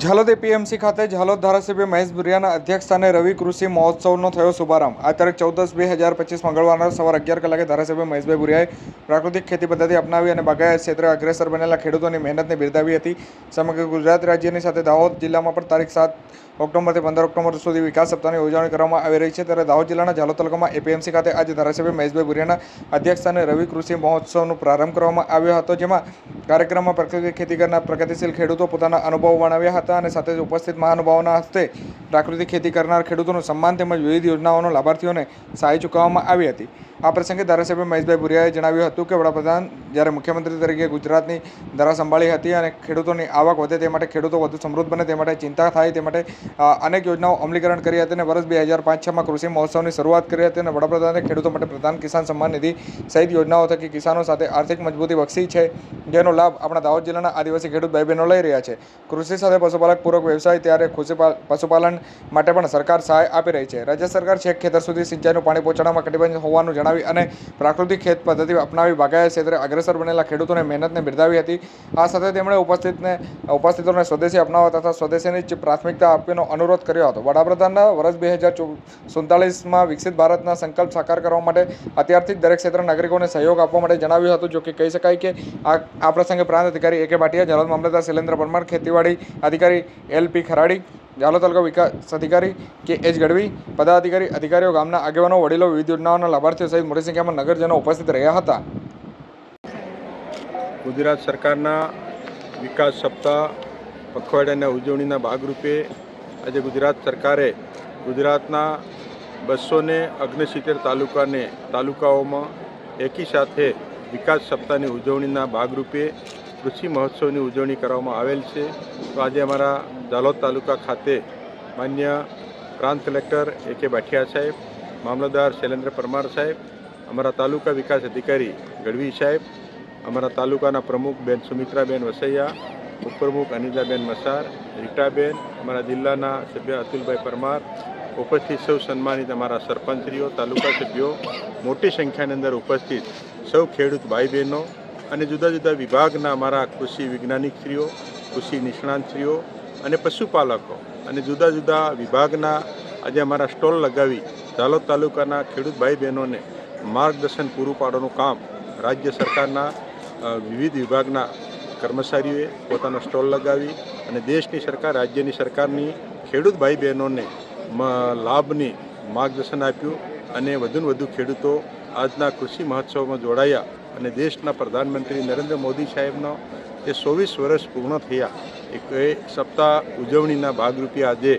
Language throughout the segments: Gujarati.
ઝાલોદ એપીએમસી ખાતે ઝાલોદ ધારાસભ્ય મહેશ ભુરિયાના અધ્યક્ષસ્થાને રવિ કૃષિ મહોત્સવનો થયો શુભારંભ. આ તારીખ ચૌદ બે હજાર પચીસ મંગળવારના સવાર અગિયાર કલાકે ધારાસભ્ય મહેશભાઈ ભુરિયાએ પ્રાકૃતિક ખેતી પદ્ધતિ અપનાવી અને બાગાયત ક્ષેત્રે અગ્રેસર બનેલા ખેડૂતોની મહેનતને બિરદાવી હતી. સમગ્ર ગુજરાત રાજ્યની સાથે દાહોદ જિલ્લામાં પણ તારીખ સાત ઓક્ટોબરથી પંદર ઓક્ટોબર સુધી વિકાસ સપ્તાહની ઉજવણી કરવામાં આવી રહી છે. ત્યારે દાહોદ જિલ્લાના ઝાલોદ તાલુકામાં એપીએમસી ખાતે આજે ધારાસભ્ય મહેશભાઈ ભુરિયાના અધ્યક્ષસ્થાને રવિ કૃષિ મહોત્સવનો પ્રારંભ કરવામાં આવ્યો હતો, જેમાં કાર્યક્રમમાં પ્રાકૃતિક ખેતી કરનાર પ્રગતિશીલ ખેડૂતો પોતાના અનુભવો વર્ણવ્યા હતા. અને સાથે ઉપસ્થિત મહાનુભાવોના હસ્તે પ્રાકૃતિક ખેતી કરનાર ખેડૂતોનું સન્માન તેમજ વિવિધ યોજનાઓનો લાભાર્થીઓને સહાય ચૂકવવામાં આવી હતી. આ પ્રસંગે ધારાસભ્ય મહેશભાઈ ભુરિયાએ જણાવ્યું હતું કે વડાપ્રધાન જ્યારે મુખ્યમંત્રી તરીકે ગુજરાતની ધરા સંભાળી હતી અને ખેડૂતોની આવક વધે તે માટે ખેડૂતો વધુ સમૃદ્ધ બને તે માટે ચિંતા થાય તે માટે અનેક યોજનાઓ અમલીકરણ કરી હતી અને વર્ષ બે હજાર પાંચ છમાં કૃષિ મહોત્સવની શરૂઆત કરી હતી અને વડાપ્રધાને ખેડૂતો માટે પ્રધાન કિસાન સન્માન નિધિ સહિત યોજનાઓ થકી કિસાનો સાથે આર્થિક મજબૂતી બક્ષી છે, જેનો લાભ આપણા દાહોદ જિલ્લાના આદિવાસી ખેડૂત ભાઈ બહેનો લઈ રહ્યા છે. કૃષિ સાથે પશુપાલક પૂરક વ્યવસાય ત્યારે કૃષિ પશુપાલન માટે પણ સરકાર સહાય આપી રહી છે. રાજ્ય સરકાર છેક ખેતર સુધી સિંચાઈનું પાણી પહોંચાડવામાં કટિબંધ હોવાનું જણાવી અને પ્રાકૃતિક ખેત પદ્ધતિ અપનાવી બાગાયત ક્ષેત્રે અગ્રેસર બનેલા ખેડૂતોને મહેનતને બિરદાવી હતી. આ સાથે તેમણે ઉપસ્થિતને, ઉપસ્થિતોને સ્વદેશી અપનાવવા તથા સ્વદેશીની જ પ્રાથમિકતા આપવાનો અનુરોધ કર્યો હતો. વડાપ્રધાનના વર્ષ બે હજાર સુડતાલીસમાં વિકસિત ભારતના સંકલ્પ સાકાર કરવા માટે અત્યારથી જ દરેક ક્ષેત્રના નાગરિકોને સહયોગ આપવા માટે જણાવ્યું હતું, જો કે કહી શકાય કે આ આ પ્રસંગે પ્રાંત અધિકારી એ કે ભાટિયા, જલોદ મામલતદાર શૈલેન્દ્ર પરમાર, ખેતીવાડી અધિકારી એલ પી ખરાડી જાલોદ તાલુકા વિકાસ અધિકારી કે એચ ગઢવી, પદાધિકારી, અધિકારીઓ, ગામના આગેવાનો, વડીલો, વિવિધ યોજનાઓના લાભાર્થીઓ સહિત મોટી સંખ્યામાં નગરજનો ઉપસ્થિત રહ્યા હતા. ગુજરાત સરકારના વિકાસ સપ્તાહ પખવાડિયાના ઉજવણીના ભાગરૂપે આજે ગુજરાત સરકારે ગુજરાતના બસો ને અગ્નસિત્તેર તાલુકાને તાલુકાઓમાં એકી સાથે વિકાસ સપ્તાહની ઉજવણીના ભાગરૂપે કૃષિ મહોત્સવની ઉજવણી કરવામાં આવેલ છે. તો આજે અમારા દાલોદ તાલુકા ખાતે માન્ય પ્રાંત કલેક્ટર એ કે બાઠિયા સાહેબ, મામલતદાર શૈલેન્દ્ર પરમાર સાહેબ, અમારા તાલુકા વિકાસ અધિકારી ગઢવી સાહેબ, અમારા તાલુકાના પ્રમુખ બેન સુમિત્રાબેન વસૈયા, ઉપપ્રમુખ અનિતાબેન મસાર, રીટાબેન, અમારા જિલ્લાના સભ્ય અતુલભાઈ પરમાર, ઉપસ્થિત સૌ સન્માનિત અમારા સરપંચશ્રીઓ તાલુકા સભ્યો, મોટી સંખ્યાની અંદર ઉપસ્થિત સૌ ખેડૂત ભાઈ બહેનો અને જુદા જુદા વિભાગના અમારા કૃષિ વૈજ્ઞાનિકશ્રીઓ કૃષિ નિષ્ણાંતશ્રીઓ અને પશુપાલકો અને જુદા જુદા વિભાગના આજે અમારા સ્ટોલ લગાવી ઝાલોદ તાલુકાના ખેડૂત ભાઈ બહેનોને માર્ગદર્શન પૂરું પાડવાનું કામ રાજ્ય સરકારના વિવિધ વિભાગના કર્મચારીઓએ પોતાનો સ્ટોલ લગાવી અને દેશની સરકાર, રાજ્યની સરકારની ખેડૂત ભાઈ બહેનોને લાભની માર્ગદર્શન આપ્યું અને વધુને વધુ ખેડૂતો આજના કૃષિ મહોત્સવમાં જોડાયા. અને દેશના પ્રધાનમંત્રી નરેન્દ્ર મોદી સાહેબનો જે ચોવીસ વર્ષ પૂર્ણ થયા, એક એ સપ્તાહ ઉજવણીના ભાગરૂપે આજે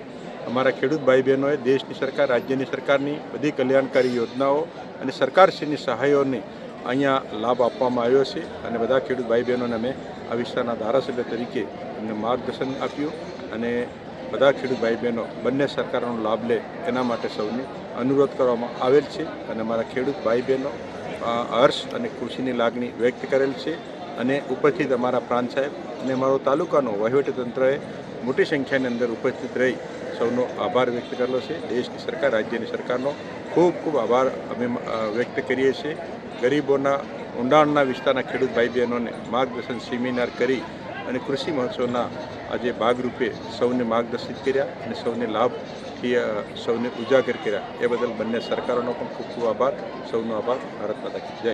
અમારા ખેડૂત ભાઈ બહેનોએ દેશની સરકાર, રાજ્યની સરકારની બધી કલ્યાણકારી યોજનાઓ અને સરકારશ્રીની સહાયોને અહીંયા લાભ આપવામાં આવ્યો છે અને બધા ખેડૂત ભાઈ બહેનોને અમે આ વિસ્તારના ધારાસભ્ય તરીકે એમને માર્ગદર્શન આપ્યું અને બધા ખેડૂત ભાઈ બહેનો બંને સરકારનો લાભ લે એના માટે સૌને અનુરોધ કરવામાં આવેલ છે અને અમારા ખેડૂત ભાઈ બહેનો હર્ષ અને ખુશીની લાગણી વ્યક્ત કરેલ છે અને ઉપસ્થિત અમારા પ્રાંત સાહેબ અને અમારો તાલુકાનો વહીવટીતંત્રએ મોટી સંખ્યાની અંદર ઉપસ્થિત રહી સૌનો આભાર વ્યક્ત કરેલો છે. દેશની સરકાર, રાજ્યની સરકારનો ખૂબ ખૂબ આભાર અમે વ્યક્ત કરીએ છીએ. ગરીબોના ઊંડાણના વિસ્તારના ખેડૂત ભાઈ બહેનોને માર્ગદર્શન, સેમિનાર કરી અને કૃષિ મહોત્સવના આજે ભાગરૂપે સૌને માર્ગદર્શિત કર્યા અને સૌને લાભથી અ, સૌને ઉજાગર કર્યા. એ બદલ બંને સરકારોનો પણ ખૂબ ખૂબ આભાર. સૌનો આભાર. ભારત માતા જય.